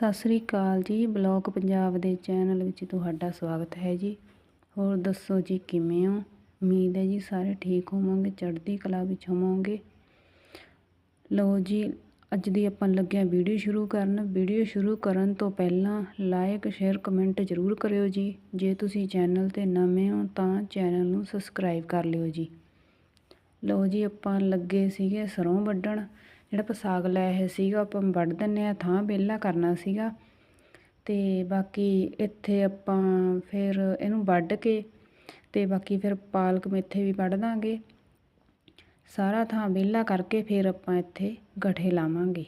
ਸਤਿ ਸ੍ਰੀ ਅਕਾਲ ਜੀ, ਬਲੌਗ ਪੰਜਾਬ ਦੇ ਚੈਨਲ ਵਿੱਚ ਤੁਹਾਡਾ ਸਵਾਗਤ ਹੈ ਜੀ। ਹੋਰ ਦੱਸੋ ਜੀ, ਕਿਵੇਂ ਹੋ? ਉਮੀਦ ਹੈ ਜੀ ਸਾਰੇ ਠੀਕ ਹੋਵੋਗੇ, ਚੜ੍ਹਦੀ ਕਲਾ ਵਿੱਚ ਹੋਵੋਗੇ। ਲਓ ਜੀ, ਅੱਜ ਦੀ ਆਪਾਂ ਲੱਗਿਆ ਵੀਡੀਓ ਸ਼ੁਰੂ ਕਰਨ। ਵੀਡੀਓ ਸ਼ੁਰੂ ਕਰਨ ਤੋਂ ਪਹਿਲਾਂ ਲਾਈਕ ਸ਼ੇਅਰ, ਕਮੈਂਟ ਜ਼ਰੂਰ ਕਰਿਓ ਜੀ। ਜੇ ਤੁਸੀਂ ਚੈਨਲ ਤੇ ਨਵੇਂ ਹੋ ਤਾਂ ਚੈਨਲ ਨੂੰ ਸਬਸਕ੍ਰਾਈਬ ਕਰ ਲਿਓ ਜੀ। ਲਓ ਜੀ, ਆਪਾਂ ਲੱਗੇ ਸੀਗੇ ਸਰੋਂ ਵੱਢਣ। ਜਿਹੜਾ ਆਪਾਂ ਸਾਗ ਲਿਆ ਹੈ ਸੀਗਾ, ਆਪਾਂ ਵੱਢ ਦਿੰਨੇ ਆ ਥਾਂ ਵਿਹਲਾ ਕਰਨਾ ਸੀਗਾ। ਤੇ ਬਾਕੀ ਇੱਥੇ ਆਪਾਂ ਫਿਰ ਇਹਨੂੰ ਵੱਢ ਕੇ ਤੇ ਬਾਕੀ ਫਿਰ ਪਾਲਕ ਮੇਥੇ ਵੀ ਵੱਢ ਦਾਂਗੇ। ਸਾਰਾ ਥਾਂ ਵਿਹਲਾ ਕਰਕੇ ਫਿਰ ਆਪਾਂ ਇੱਥੇ ਗਠੇ ਲਾਵਾਂਗੇ।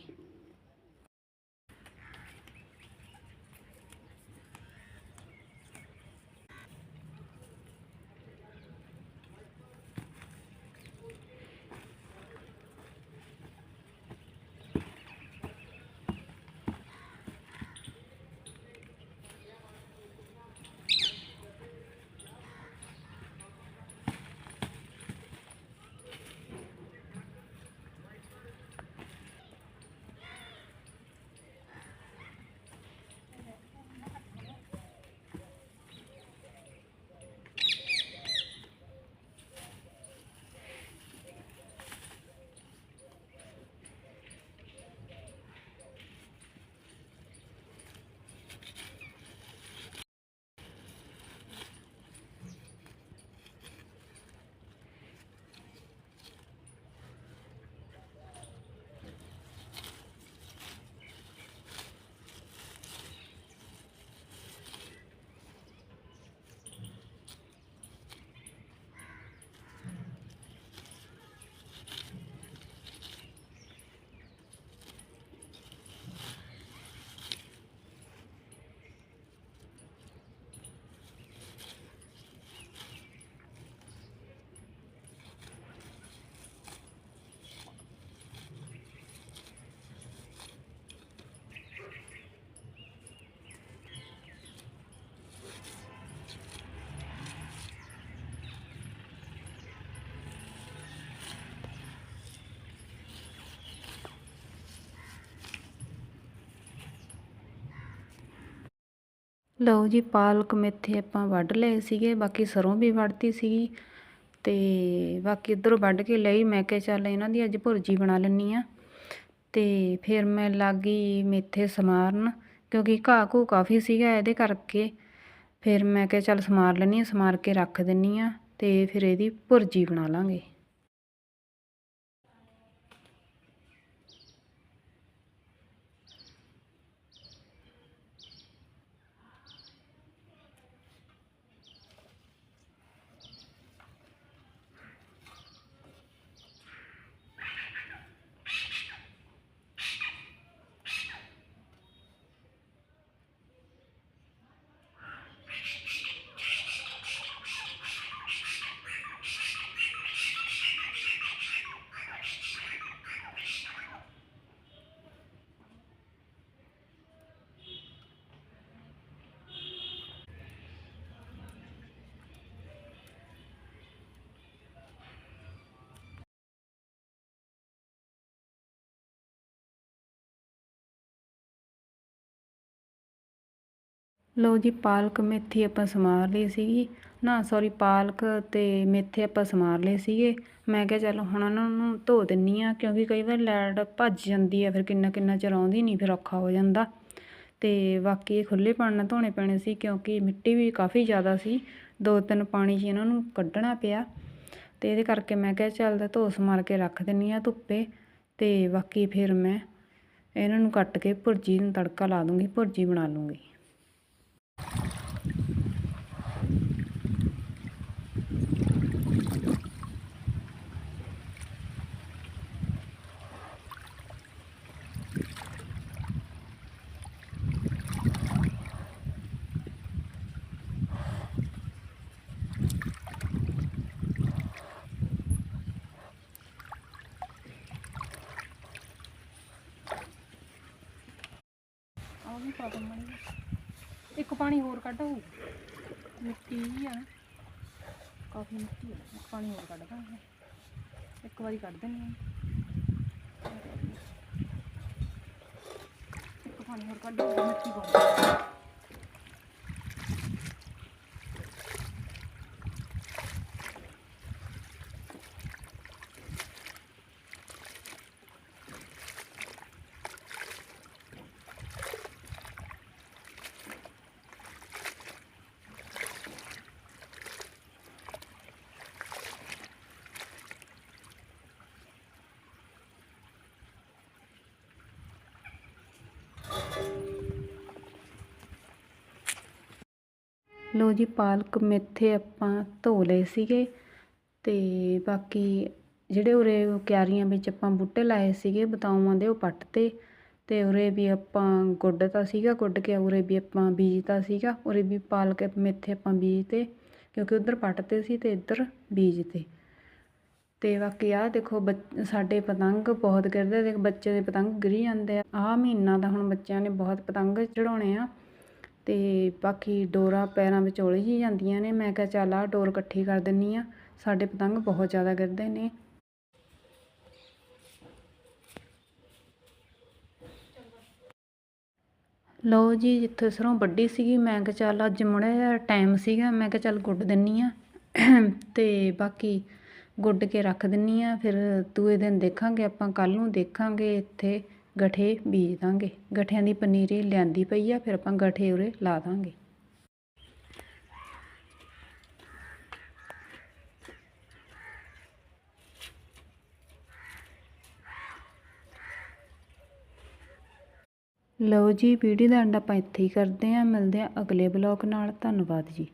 ਲਓ ਜੀ, ਪਾਲਕ ਮੇਥੇ ਆਪਾਂ ਵੱਢ ਲਏ ਸੀਗੇ, ਬਾਕੀ ਸਰੋਂ ਵੀ ਵੱਢਤੀ ਸੀਗੀ ਤੇ ਬਾਕੀ ਇੱਧਰੋਂ ਵੱਢ ਕੇ ਲਈ। ਮੈਂ ਕਿਹਾ ਚੱਲ ਇਹਨਾਂ ਦੀ ਅੱਜ ਭੁਰਜੀ ਬਣਾ ਲੈਂਦੀ ਆ ਤੇ ਫਿਰ ਮੈਂ ਲੱਗ ਗਈ ਮੇਥੇ ਸਮਾਰਨ, ਕਿਉਂਕਿ ਘਾਹ ਘੂ ਕਾਫੀ ਸੀਗਾ ਇਹਦੇ ਕਰਕੇ। ਫਿਰ ਮੈਂ ਕਿਹਾ ਚੱਲ ਸਮਾਰ ਲੈਂਦੀ ਆ ਸਮਾਰ ਕੇ ਰੱਖ ਦਿੰਨੀ ਆ ਤੇ ਫਿਰ ਇਹਦੀ ਭੁਰਜੀ ਬਣਾ ਲਾਂਗੇ। ਲਓ ਜੀ, ਪਾਲਕ ਮੇਥੀ ਆਪਾਂ ਸਮਾਰ ਲਈ ਸੀਗੀ। ਨਾ ਸੌਰੀ ਪਾਲਕ ਤੇ ਮੇਥੇ ਆਪਾਂ ਸਮਾਰ ਲਏ ਸੀਗੇ। ਮੈਂ ਕਿਹਾ ਚੱਲ ਹੁਣ ਉਹਨਾਂ ਨੂੰ ਧੋ ਦਿੰਨੀ ਆ, ਕਿਉਂਕਿ ਕਈ ਵਾਰ ਲਾਈਟ ਭੱਜ ਜਾਂਦੀ ਆ, ਫਿਰ ਕਿੰਨਾ ਕਿੰਨਾ ਚਿਰ ਆਉਂਦੀ ਨਹੀਂ ਫਿਰ ਔਖਾ ਹੋ ਜਾਂਦਾ। ਤੇ ਬਾਕੀ ਇਹ ਖੁੱਲੇ ਪਾਣੀ ਨਾਲ ਧੋਣੇ ਪੈਣੇ ਸੀ, ਕਿਉਂਕਿ ਮਿੱਟੀ ਵੀ ਕਾਫੀ ਜ਼ਿਆਦਾ ਸੀ। ਦੋ ਤਿੰਨ ਪਾਣੀ 'ਚ ਇਹਨਾਂ ਨੂੰ ਕੱਢਣਾ ਪਿਆ। ਤੇ ਇਹਦੇ ਕਰਕੇ ਮੈਂ ਕਿਹਾ ਚੱਲ ਧੋ ਸਮਾਰ ਕੇ ਰੱਖ ਦਿੰਨੀ ਆ ਧੁੱਪੇ। ਤੇ ਬਾਕੀ ਫਿਰ ਮੈਂ ਇਹਨਾਂ ਨੂੰ ਕੱਟ ਕੇ ਭੁਰਜੀ ਨੂੰ ਤੜਕਾ ਲਾ ਦੂੰਗੀ, ਭੁਰਜੀ ਬਣਾ ਲੂੰਗੀ ਆਹ ਵੀ ਪਾ ਦਮਣੀ ਇੱਕ ਪਾਣੀ ਹੋਰ ਕੱਢ ਉਹ ਮਿੱਟੀ ਜਿਹੀ ਆ। ਕਾਫੀ ਮਿੱਟੀ ਆ। ਇੱਕ ਪਾਣੀ ਹੋਰ ਕੱਢ ਦਾਂਗੇ ਇੱਕ ਵਾਰੀ ਕੱਢ ਦਿੰਨੀ ਆ ਇੱਕ ਪਾਣੀ ਹੋਰ ਕੱਢ ਮਿੱਟੀ ਪਾਉਂਦੇ ਲੋ ਜੀ, ਪਾਲਕ ਮੇਥੇ ਆਪਾਂ ਧੋ ਲਏ ਸੀਗੇ ਤੇ ਬਾਕੀ ਜਿਹੜੇ ਉਰੇ ਕਿਆਰੀਆਂ ਵਿੱਚ ਆਪਾਂ ਬੂਟੇ ਲਾਏ ਸੀਗੇ ਬਤਾਊਆਂ ਦੇ, ਉਹ ਪੱਟ ਤੇ ਤੇ ਉਰੇ ਵੀ ਆਪਾਂ ਗੁੱਡਤਾ ਸੀਗਾ, ਗੁੱਡ ਕੇ ਉਰੇ ਵੀ ਆਪਾਂ ਬੀਜਤਾ ਸੀਗਾ, ਉਰੇ ਵੀ ਪਾਲਕ ਮੇਥੇ ਆਪਾਂ ਬੀਜਤੇ ਕਿਉਂਕਿ ਉਧਰ ਪੱਟਤੇ ਸੀ ਤੇ ਇੱਧਰ ਬੀਜਤੇ ਤੇ। ਬਾਕੀ ਆਹ ਦੇਖੋ, ਬੱਚ- ਸਾਡੇ ਪਤੰਗ ਬਹੁਤ ਗਿਰਦੇ ਦੇਖ ਬੱਚੇ ਦੇ ਪਤੰਗ ਗਿਰੀ ਜਾਂਦੇ ਆ। ਆਹ ਮਹੀਨਾ ਦਾ ਹੁਣ ਬੱਚਿਆਂ ਨੇ ਬਹੁਤ ਪਤੰਗ ਚੜਾਉਣੇ ਆ। ਅਤੇ ਬਾਕੀ ਡੋਰਾਂ ਪੈਰਾਂ ਵਿੱਚ ਉਲਝ ਹੀ ਜਾਂਦੀਆਂ ਨੇ। ਮੈਂ ਕਿਹਾ ਚੱਲ ਆਹ ਡੋਰ ਇਕੱਠੀ ਕਰ ਦਿੰਦੀ ਹਾਂ ਸਾਡੇ ਪਤੰਗ ਬਹੁਤ ਜ਼ਿਆਦਾ ਗਿਰਦੇ ਨੇ। ਲਓ ਜੀ, ਜਿੱਥੇ ਸਰੋਂ ਵੱਡੀ ਸੀਗੀ, ਮੈਂ ਕਿਹਾ ਚੱਲ ਅੱਜ ਮੁੜਿਆ ਟਾਈਮ ਸੀਗਾ, ਮੈਂ ਕਿਹਾ ਚੱਲ ਗੁੱਡ ਦਿੰਨੀ ਆ। ਤੇ ਬਾਕੀ ਗੁੱਡ ਕੇ ਰੱਖ ਦਿੰਨੀ ਆ। ਫਿਰ ਦੂਏ ਦਿਨ ਦੇਖਾਂਗੇ, ਆਪਾਂ ਕੱਲ ਨੂੰ ਦੇਖਾਂਗੇ ਇੱਥੇ। ਗਠੇ ਬੀਜ ਦਾਂਗੇ। ਗਠਿਆਂ ਦੀ ਪਨੀਰੀ ਲਿਆਂਦੀ ਪਈ ਆ, ਫਿਰ ਆਪਾਂ ਗਠੇ ਉਰੇ ਲਾ ਦਾਂਗੇ। ਲਓ ਜੀ, ਵੀਡੀਓ ਦਾ ਐਂਡ ਆਪਾਂ ਇੱਥੇ ਹੀ ਕਰਦੇ ਆਂ ਮਿਲਦੇ ਆਂ ਅਗਲੇ ਬਲੌਗ ਨਾਲ। ਧੰਨਵਾਦ ਜੀ।